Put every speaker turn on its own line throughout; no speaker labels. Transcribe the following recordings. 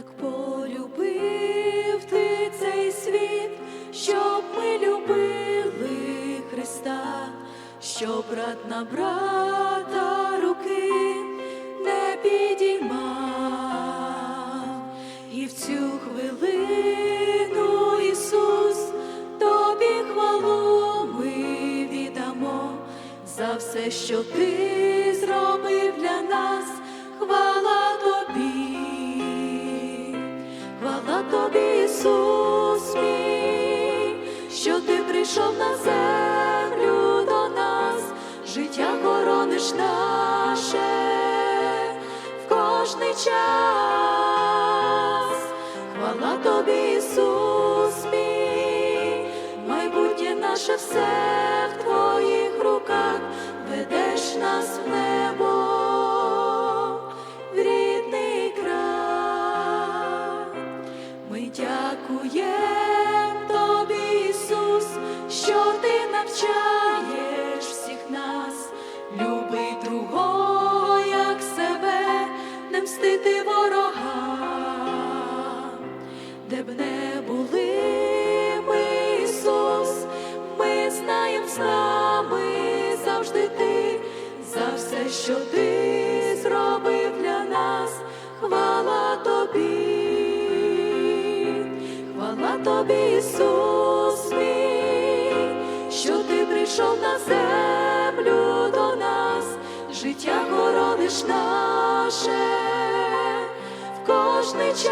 Так полюбив ти цей світ, щоб ми любили Христа, щоб брат на брата руки не підіймав, і в цю хвилину Ісус тобі хвалу ми віддамо за все, що ти зробив для нас, хвала тобі, Ісус мій, що ти прийшов на землю до нас, життя хорониш наше в кожний час, хвала тобі, Ісус мій, майбутнє наше все в твоїх руках, ведеш нас в небо, Ми дякуємо тобі, Ісус, що ти навчаєш всіх нас, люби другого, як себе, не мстити ворогам, де б не були ми, Ісус, ми знаємо з нами завжди ти, за все, що ти зробив для нас, хвала тобі, тобі, Ісус мій, що ти прийшов на землю до нас, життя хорониш наше в кожний час,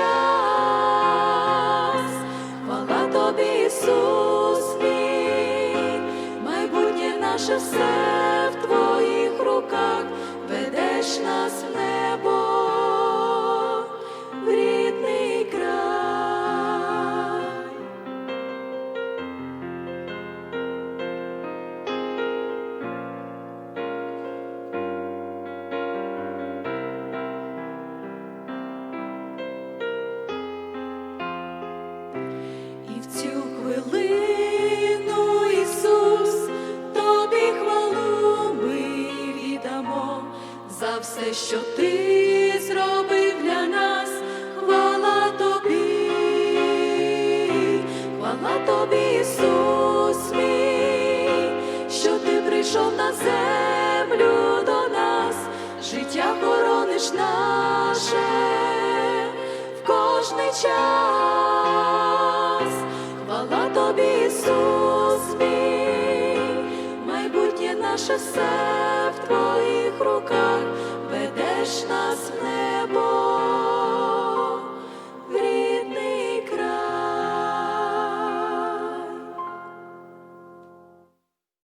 хвала тобі, Ісус мій, майбутнє наше все все, що ти зробив для нас, хвала тобі, хвала тобі, Ісус мій, що ти прийшов на землю до нас, життя хорониш наше в кожний час. Хвала тобі, Ісус мій, майбутнє наше все в твоїх руках, ведеш нас в небо.